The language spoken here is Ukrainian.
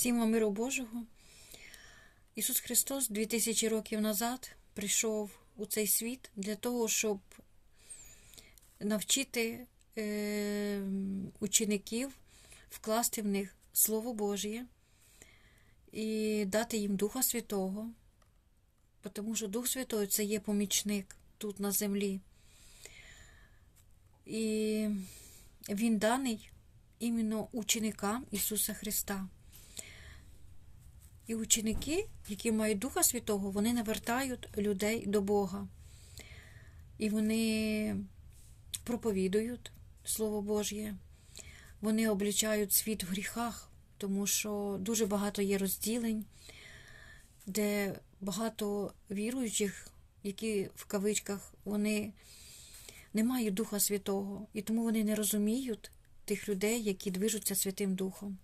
Всім вам миру Божого. Ісус Христос 2000 років назад прийшов у цей світ для того, щоб навчити е, учеників вкласти в них Слово Божє і дати їм Духа Святого, тому що Дух Святой це є помічник тут на землі. І він даний іменно ученикам Ісуса Христа. І ученики, які мають Духа Святого, вони навертають людей до Бога. І вони проповідують Слово Божє, вони облічають світ в гріхах, тому що дуже багато є розділень, де багато віруючих, які в кавичках, вони не мають Духа Святого, і тому вони не розуміють тих людей, які движуться Святим Духом.